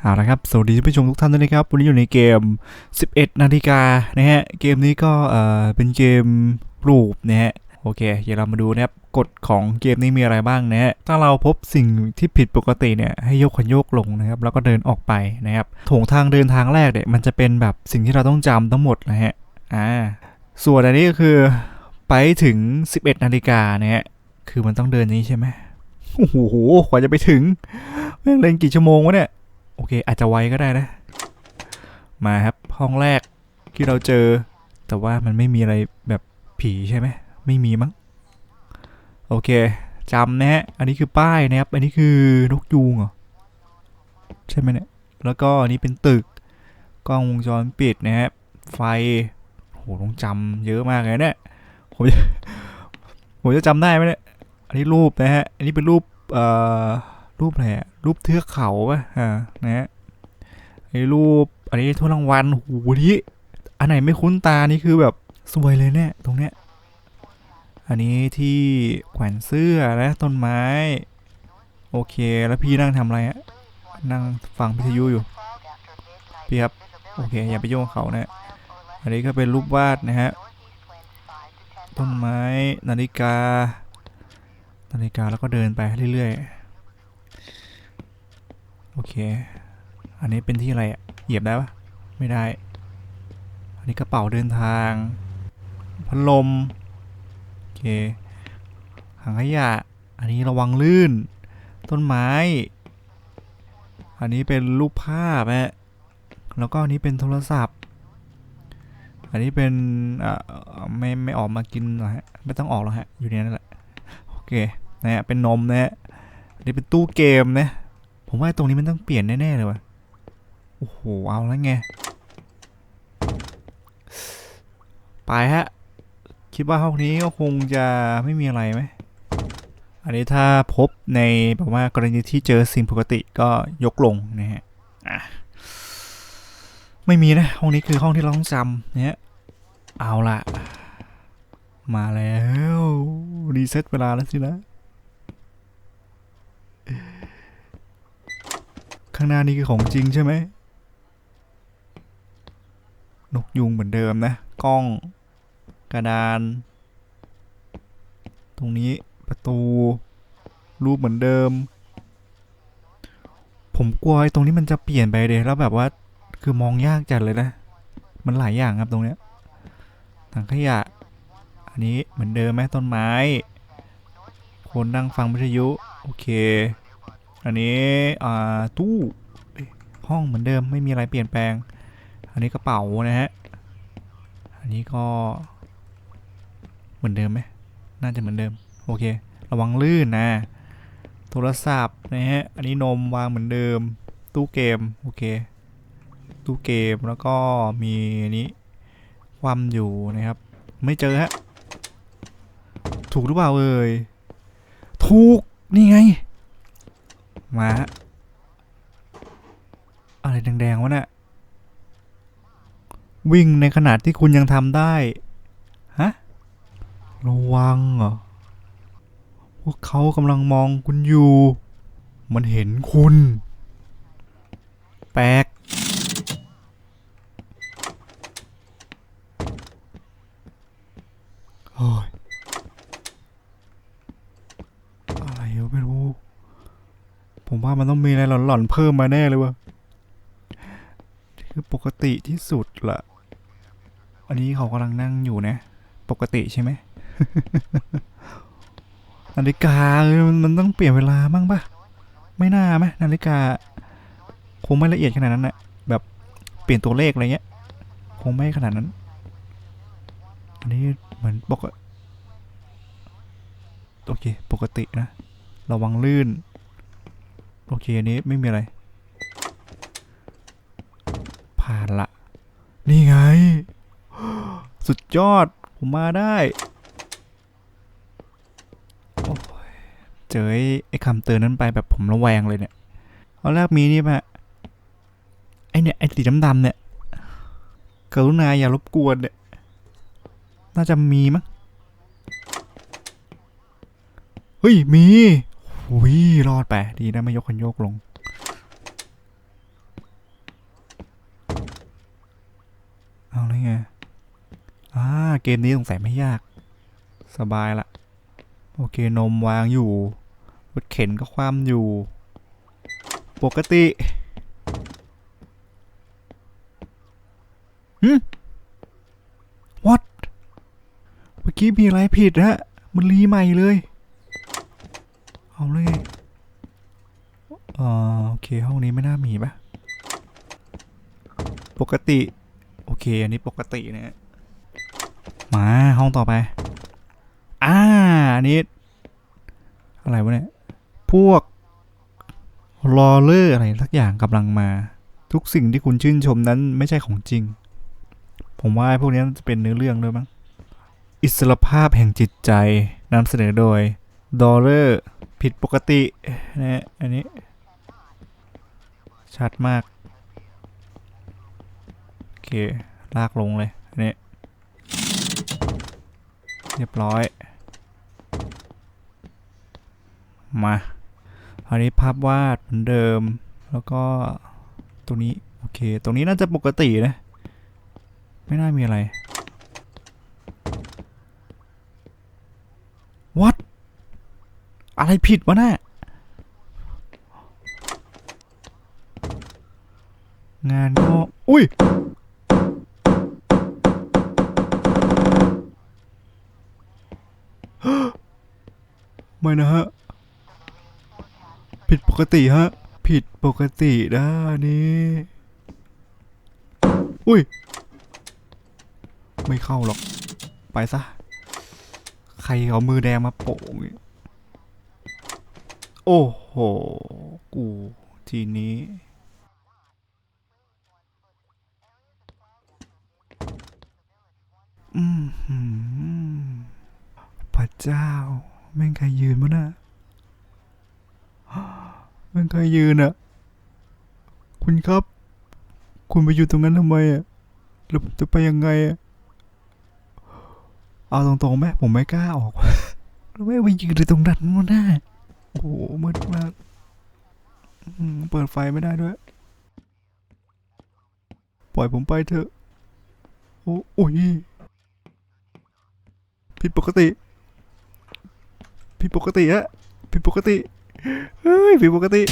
เอาละครับสวัสดีท่านผู้ชมทุกท่านด้วยนะครับ วันนี้อยู่ในเกม 11 นาฬิกานะฮะ เกมนี้ก็เอ่อเป็นเกมรูปนะฮะ โอเค เดี๋ยวเรามาดูนะครับ กฎของเกมนี้มีอะไรบ้างนะฮะ ถ้าเราพบสิ่งที่ผิดปกติเนี่ย ให้ยกคันโยกลงนะครับ แล้วก็เดินออกไปนะครับถงทางเดินทางแรกเนี่ย มันจะเป็นแบบสิ่งที่เราต้องจำทั้งหมดนะฮะ อ่า ส่วนอันนี้ก็คือไปถึง 11 นาฬิกานะฮะ คือมันต้องเดินนี้ใช่ไหมโอ้โห กว่าจะไปถึงแม่งเล่นกี่ชั่วโมงวะเนี่ย โอเค อาจจะไวก็ได้นะ มาครับห้องแรกที่เราเจอ แต่ว่ามันไม่มีอะไรแบบผีใช่ไหมไม่มีมั้งโอเคจำนะฮะอันนี้คือป้ายนะครับ อันนี้คือนกยูงเหรอใช่ไหมเนี่ยแล้วก็อันนี้เป็นตึกกล้องวงจรปิดนะฮะไฟโหต้องจำเยอะมากเลยเนี่ยผมจะผมจะจำได้ไหมเนี่ยอันนี้รูปนะฮะอันนี้เป็นรูปเอ่อ รูปอะไรรูปเทือกเขาป่ะอ่านะฮะไอ้รูปอันนี้ถ้วรางวัลโหนี่อันไหนไม่คุ้นตานี่คือแบบสวยเลยเนี่ยตรงเนี้ยอันนี้ที่แขวนเสื้อและต้นไม้ โอเคแล้วพี่นั่งทำอะไรอะนั่งฟังพิทยุอยู่พี่ครับโอเคอย่าไปโยงเขานะอันนี้ก็เป็นรูปวาดนะฮะต้นไม้นาฬิกา นาฬิกาแล้วก็เดินไปเรื่อยๆ โอเค อันนี้เป็นที่อะไรอะเหยียบได้ปะไม่ได้ อันนี้กระเป๋าเดินทางพัดลม โอเคถังขยะ อันนี้ระวังลื่น ต้นไม้ อันนี้เป็นรูปภาพฮะแล้วก็อันนี้เป็นโทรศัพท์ อันนี้เป็นอ่าไม่ไม่ออกมากินหรอฮะ ไม่ต้องออกหรอกฮะ อยู่ในนั้นแหละ โอเค นะฮะ เป็นนมนะฮะ อันนี้เป็นตู้เกมนะ ผมว่าตรงนี้มันต้องเปลี่ยนแน่ๆเลยวะโอ้โห เอาแล้วไง ไปฮะ คิดว่าห้องนี้ก็คงจะไม่มีอะไรไหม อันนี้ถ้าพบในแบบว่ากรณีที่เจอสิ่งปกติก็ยกลงนะฮะไม่มีนะ ห้องนี้คือห้องที่เราต้องจำเนะฮะเอาละมาแล้ว รีเซ็ตเวลาแล้วสินะ ข้างหน้านี่คือของจริงใช่ไหมนกยุงเหมือนเดิมนะ กล้อง กระดาน ตรงนี้ประตู รูปเหมือนเดิม ผมกลัวไอ้ตรงนี้มันจะเปลี่ยนไปเลยแล้วแบบว่าคือมองยากจัดเลยนะ มันหลายอย่างครับตรงเนี้ยถังขยะ อันนี้เหมือนเดิมไหมต้นไม้ คนนั่งฟังวิทยุ โอเค อันนี้อ่าตู้ห้องเหมือนเดิมไม่มีอะไรเปลี่ยนแปลง อันนี้กระเป๋านะฮะ อันนี้ก็เหมือนเดิมไหมน่าจะเหมือนเดิม โอเค ระวังลื่นนะ โทรศัพท์นะฮะ อันนี้นมวางเหมือนเดิม ตู้เกม โอเค ตู้เกมแล้วก็มีอันนี้ความอยู่นะครับ ไม่เจอฮะ ถูกหรือเปล่าเอ่ย ถูก นี่ไง มาอะไรแดงๆวะเนี่ยวิ่งในขนาดที่คุณยังทำได้ ฮะ ระวังเหรอ พวกเขากำลังมองคุณอยู่ มันเห็นคุณ แปลก โอ้ย อะไรก็ไม่รู้ ผม ว่ามันต้องมีอะไรหลอนๆเพิ่มมาแน่เลยวะนี่คือปกติที่สุดละอันนี้เขากำลังนั่งอยู่นะ ปกติใช่ไหมนาฬิกาเออมันมันต้องเปลี่ยนเวลาบ้างปะไม่น่าไหมนาฬิกา คงไม่ละเอียดขนาดนั้นนะแบบเปลี่ยนตัวเลขอะไรเงี้ย คงไม่ขนาดนั้น อันนี้เหมือนปกติโอเค ปกตินะ ระวังลื่น โอเคอันนี้ไม่มีอะไร ผ่านละ นี่ไง สุดยอด ผมมาได้โอ้ยเจอไอ้คำเตือนนั้นไปแบบผมระแวงเลยเนี่ยตอนแรกมีนี่ปะไอเนี่ย ไอสีดำๆเนี่ยกรุณาอย่ารบกวนเนี่ย น่าจะมีมั้ง เฮ้ย มี วิ่ยรอดไป ดีนะไม่ยกคนโยกลง เอาเลยไง อ่า เกมนี้สงสัยไม่ยาก สบายละ โอเค นมวางอยู่รถเข็นก็ความอยู่ ปกติหืม what เมื่อกี้มีอะไรผิดฮะ มันรีใหม่เลย เอาเลยไงอ่าโอเคห้องนี้ไม่น่ามีปะปกติ โอเค อันนี้ปกตินะฮะมาห้องต่อไป อ่า อันนี้ อะไรวะเนี่ย พวกลอเลอร์อะไรสักอย่างกำลังมา ทุกสิ่งที่คุณชื่นชมนั้นไม่ใช่ของจริง ผมว่าไอ้พวกนี้จะเป็นเนื้อเรื่องด้วยมั้ง อิสรภาพแห่งจิตใจนำเสนอโดยดอลเลอร์ ผิดปกตินะฮะอันนี้ ชัดมาก โอเค ลากลงเลยอันนี้ เรียบร้อย มาอันนี้ภาพวาดเหมือนเดิม แล้วก็ตรงนี้ โอเค ตรงนี้น่าจะปกตินะ ไม่น่ามีอะไร what อะไรผิดวะน่ะงานก็อุ้ย ไม่นะฮะ ผิดปกติฮะ ผิดปกตินะอันนี้อุ้ย ไม่เข้าหรอก ไปซะ ใครเอามือแดงมาโป่งอีก โอ้โห กูทีนี้อืมหืมพระเจ้า แม่งใครยืนวะน่ะแม่งใครยืนอะ คุณครับ คุณไปอยู่ตรงนั้นทำไมอะแล้วจะไปยังไงอะ เอาตรงๆไหมผมไม่กล้าออก แล้วไม่ไปยืนอยู่ตรงนั้นวะน่ะ โอ้โหมืดมากเปิดไฟไม่ได้ด้วย ปล่อยผมไปเถอะ โอ้โอ้ยผิดปกติผิดปกติฮะผิดปกติ เฮ้ยผิดปกติ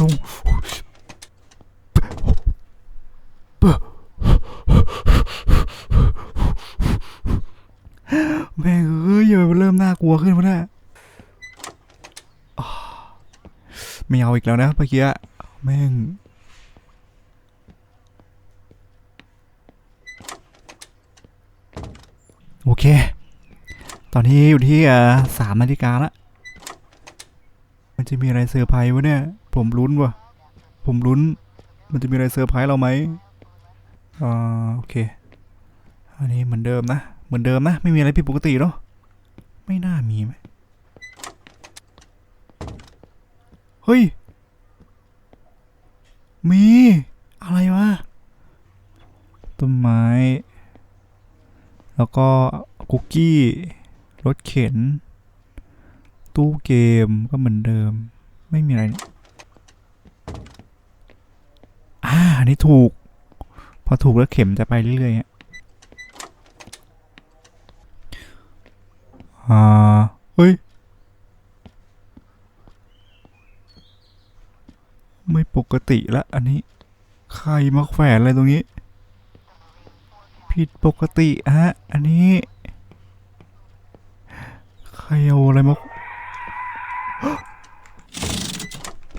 ลง แม่งเอ้ยมันเริ่มน่ากลัวขึ้นมาแน่อ้วไม่เอาอีกแล้วนะเมื่อกี้แม่งโอเค ตอนนี้อยู่ที่สามนาฬิกาละมันจะมีอะไรเซอร์ไพรส์วะเนี่ย ผมลุ้นว่ะผมลุ้น มันจะมีอะไรเซอร์ไพรส์เราไหมอ่าโอเค อันนี้เหมือนเดิมนะ เหมือนเดิมนะ ไม่มีอะไรผิดปกติเนาะไม่น่ามีไหมเฮ้ย มี อะไรวะ ต้นไม้ แล้วก็คุกกี้ รถเข็น ตู้เกมก็เหมือนเดิม ไม่มีอะไรอ่าอันนี้ถูก พอถูกแล้วเข็มจะไปเรื่อยๆฮะ อ่าเฮ้ย ไม่ปกติละอันนี้ ใครมาแขวนอะไรตรงนี้ ผิดปกติฮะ อันนี้ ใครเอาอะไรมา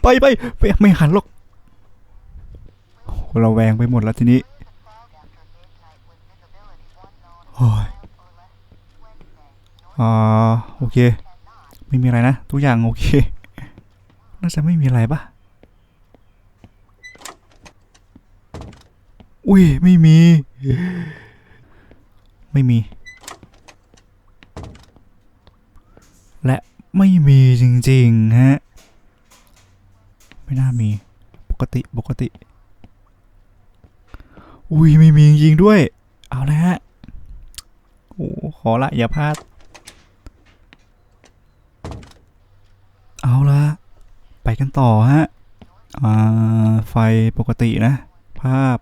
ไปไปไปไม่หันหรอกเราแวงไปหมดแล้วทีนี้โอ้ย อ่าโอเค ไม่มีอะไรนะ ทุกอย่างโอเค น่าจะไม่มีอะไรปะอุ้ย ไม่มี ไม่มี และไม่มีจริงๆ ฮะ ไม่น่ามี ปกติ ปกติ อุ้ย ไม่มีจริงด้วย เอาละฮะ โอ้ ขอละ อย่าพลาด เอาละไปกันต่อฮะอไฟปกตินะ ภาพ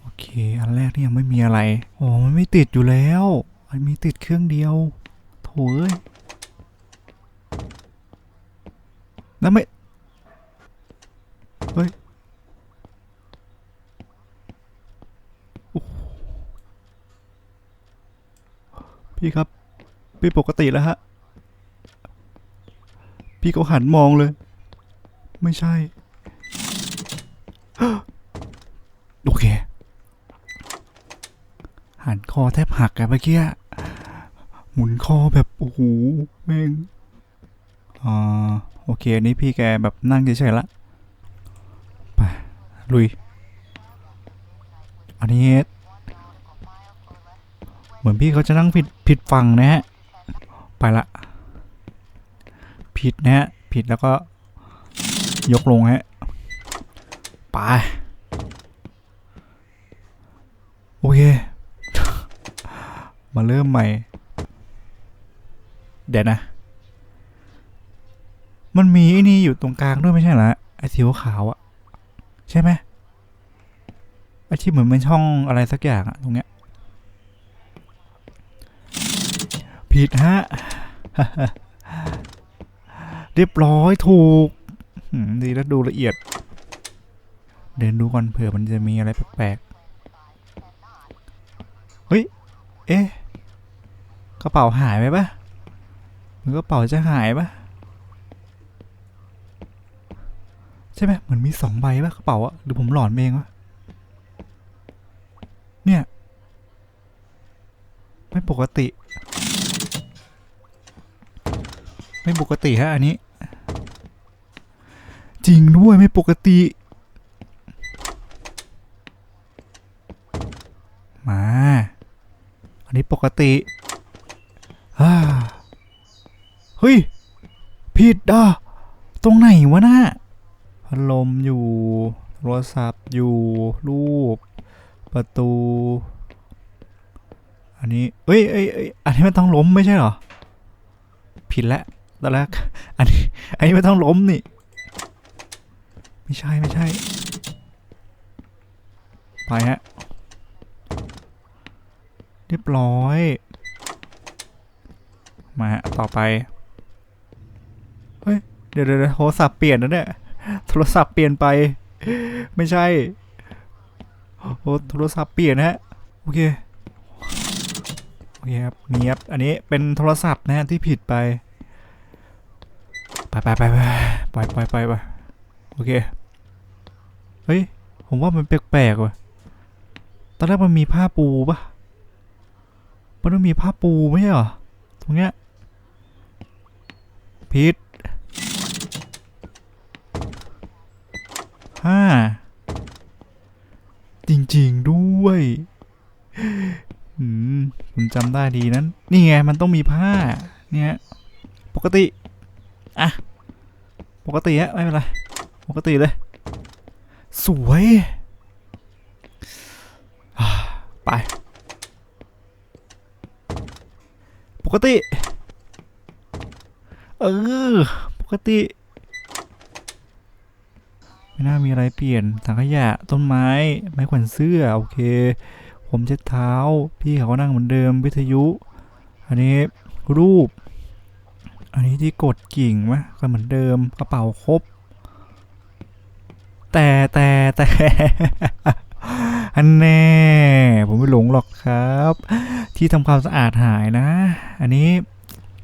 โอเค อันแรกนี่ยังไม่มีอะไร อ๋อ มันไม่ติดอยู่แล้ว มันมีติดเครื่องเดียว โถเอ้ยแล้วไม่ เฮ้ยพี่ครับ พี่ปกติแล้วฮะ พี่ก็หันมองเลย ไม่ใช่ โอเค หันคอแทบหักอะเมื่อกี้หมุนคอแบบโอ้โหแม่งอ่าโอเคอันนี้พี่แกแบบนั่งเฉยๆละไปลุย อันนี้ เหมือนพี่เขาจะนั่งผิดผิดฝั่งนะฮะ ไปละ ผิดนะฮะ ผิดแล้วก็ยกลงฮะไปโอเค มาเริ่มใหม่ เดี๋ยวนะ มันมีไอ้นี่อยู่ตรงกลางด้วยไม่ใช่เหรอไอ้สีขาวอะใช่ไหมไอ้ที่เหมือนเป็นช่องอะไรสักอย่างอะตรงเนี้ยผิดฮะ เรียบร้อยถูกดีแล้วดูละเอียด เดินดูก่อนเผื่อมันจะมีอะไรแปลกๆ เฮ้ย เอ๊ะ กระเป๋าหายไปปะหรือกระเป๋าจะหายปะใช่ไหมเหมือนมีสองใบปะกระเป๋าอะหรือผมหลอนเองวะเนี่ย ไม่ปกติ ไม่ปกติฮะอันนี้ จริงด้วยไม่ปกติ มา อันนี้ปกติฮ่าเฮ้ย ผิดอะ ตรงไหนวะน่ะพัดลมอยู่โทรศัพท์อยู่ รูป ประตู อันนี้ เอ้ยเอ้ยเอ้ยอันนี้มันต้องล้มไม่ใช่เหรอ ผิดแล้วตอนแรกอันนี้ อันนี้ไม่ต้องล้มนี่ ไม่ใช่ไม่ใช่ ไปฮะ เรียบร้อย มาฮะ ต่อไป เฮ้ย เดี๋ยวเดี๋ยวโทรศัพท์เปลี่ยนนะเนี่ย โทรศัพท์เปลี่ยนไป ไม่ใช่ โอ้โทรศัพท์เปลี่ยนฮะ โอเค โอเคครับเงียบ อันนี้เป็นโทรศัพท์นะฮะที่ผิดไป ไปไปไปไปไปล่ปไปโอเค เฮ้ย ผมว่ามันแปลกๆว่ะ ตอนแรกมันมีผ้าปูปะมันต้องมีผ้าปูไม่ใช่เหรอ ตรงเนี้ยผิดห้า จริงๆด้วยอืมผมจำได้ดีนั้น นี่ไง มันต้องมีผ้า เนี่ยปกติ อะ ปกติฮะไม่เป็นไร ปกติเลย สวยอ่าไป ปกติ เออ ปกติ ไม่น่ามีอะไรเปลี่ยนถังขยะ ต้นไม้ ไม้แขวนเสื้อ โอเค ผมเช็ดเท้า พี่เขาก็นั่งเหมือนเดิม วิทยุ อันนี้รูป อันนี้ที่กดกิ่งมะก็เหมือนเดิม กระเป๋าครบ แต่แต่แต่อันแน่ ผมไม่หลงหรอกครับ ที่ทำความสะอาดหายนะ อันนี้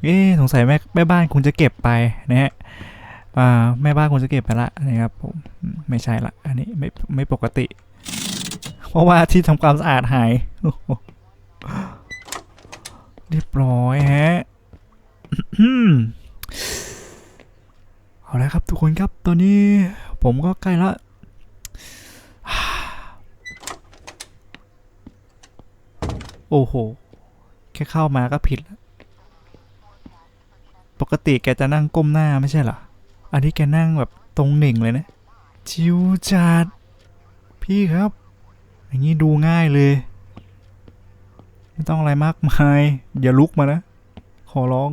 เอ๊สงสัยแม่แม่บ้านคงจะเก็บไปนะฮะอ่าแม่บ้านคงจะเก็บไปละนะครับผมไม่ใช่ละ อันนี้ไม่ไม่ปกติ เพราะว่าที่ทำความสะอาดหายเรียบร้อยฮะเอาละครับทุกคนครับตอนนี้ผมก็ใกล้ละ โอ้โห แค่เข้ามาก็ผิดแล้วปกติแกจะนั่งก้มหน้าไม่ใช่เหรอ อันนี้แกนั่งแบบตรงหนึ่งเลยนะ ชิวจัด พี่ครับ อย่างนี้ดูง่ายเลย ไม่ต้องอะไรมากมาย อย่าลุกมานะ ขอร้อง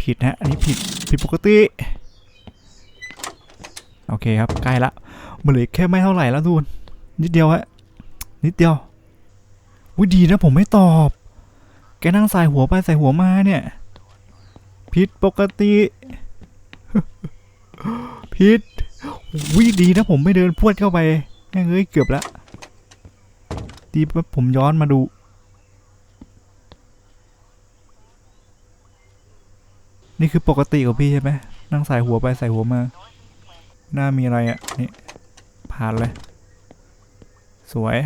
ผิดนะ อันนี้ผิด ผิดปกติ โอเคครับ ใกล้ละมันเหลือแค่ไม่เท่าไหร่แล้วทุนนิดเดียวฮะ นิดเดียววิดีนะผมไม่ตอบ แกนั่งใส่หัวไปใส่หัวมาเนี่ย ผิดปกติ ผิดวิดีนะผมไม่เดินพวดเข้าไปแม่งเอ้ยเกือบละดีผมย้อนมาดู นี่คือปกติของพี่ใช่ไหมนั่งใส่หัวไปใส่หัวมา หน้ามีอะไรอะ่ะ นี่ ผ่านเลย สวย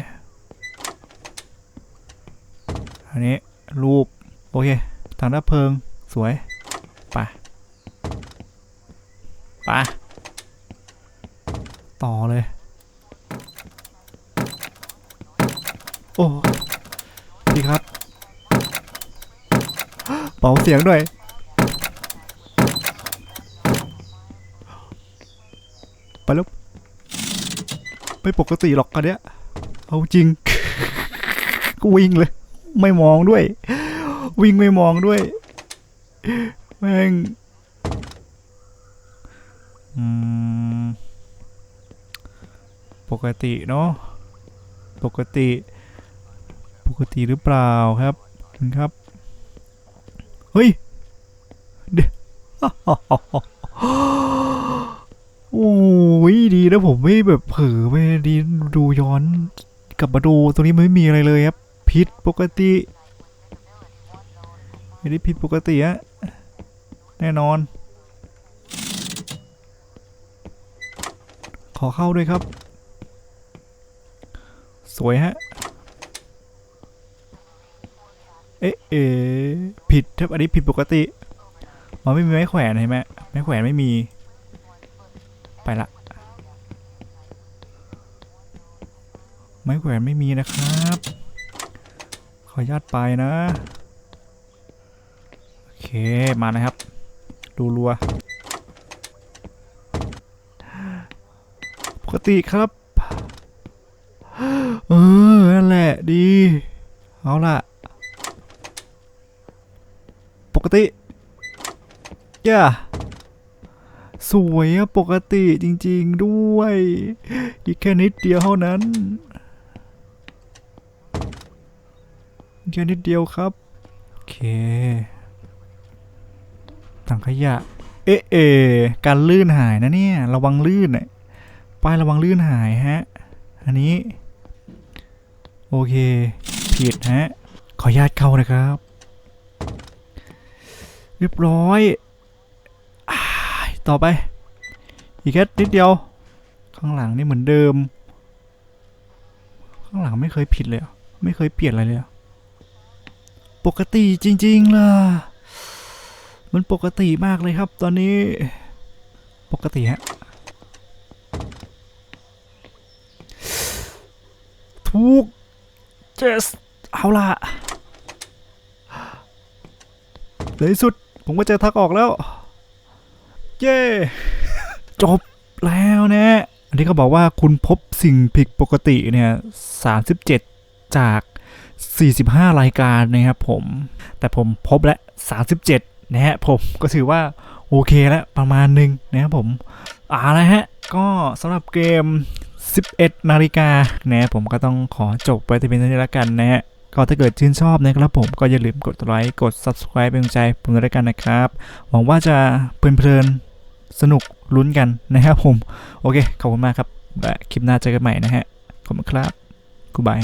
อันนี้รูป โอเคถังดับเพลิงสวยปไปต่อเลย โอ้ดีครับ เป่าเสียงด้วยไปแล้วไม่ปกติหรอกกันเนี้ย เอาจริงก็วิ่งเลย ไม่มองด้วย วิ่งไม่มองด้วยแม่งปกติเนาะปกติ ปกติหรือเปล่าครับคุณครับ เฮ้ยเดี๋ยวโอ้ยดีนะผมไม่แบบเผลอไปดีดูย้อนกลับมาดูตรงนี้ไม่มีอะไรเลยครับ ผิดปกติไม่ได้ผิดปกติอะแน่นอน ขอเข้าด้วยครับ สวยฮะ เอ๊ะเอ๊ะผิดครับอันนี้ผิดปกติอ๋อไม่มีไม้แขวนเห็นไหมไม้แขวนไม่มี ไปละ ไม้แขวนไม่มีนะครับ ขออนุญาตไปนะ โอเค มานะครับ ดูรัว ปกติครับ เออ นั่นแหละ ดี เอาล่ะ ปกติย่าสวยอะปกติจริง ๆ ด้วย อีกแค่นิดเดียวเท่านั้น อีกแค่นิดเดียวครับ โอเค ถังขยะ เอ๊ะเอะการลื่นหายนะเนี่ย ระวังลื่นน่ะป้ายระวังลื่นหายฮะ อันนี้ โอเค ผิดฮะ ขออนุญาตเข้านะครับ เรียบร้อยต่อไป อีกแค่นิดเดียว ข้างหลังนี่เหมือนเดิม ข้างหลังไม่เคยผิดเลยเหรอไม่เคยเปลี่ยนอะไรเลยเหรอ ปกติจริงๆล่ะ มันปกติมากเลยครับ ตอนนี้ ปกติฮะทุกเจสเอาล่ะในสุด ผมก็เจอทักออกแล้ว เย้จบแล้วนะอันนี้เขาบอกว่าคุณพบสิ่งผิดปกติเนี่ย37จาก 45 รายการนะครับผม แต่ผมพบแล้ว37 นะฮะผมก็ถือว่าโอเคแล้วประมาณหนึ่งนะครับผมเอ่าละฮะ ก็สำหรับเกม 11 นาฬิกานะผมก็ต้องขอจบไปแต่เพียงเท่านี้แล้วกันนะฮะก็ถ้าเกิดชื่นชอบนะครับผมก็อย่าลืมกดไลค์กด subscribe เป็นกำลังใจผมด้วยกันนะครับ หวังว่าจะเพลินๆสนุกลุ้นกันนะครับผม โอเค ขอบคุณมากครับและคลิปหน้าเจอกันใหม่นะฮะขอบคุณครับกูบาย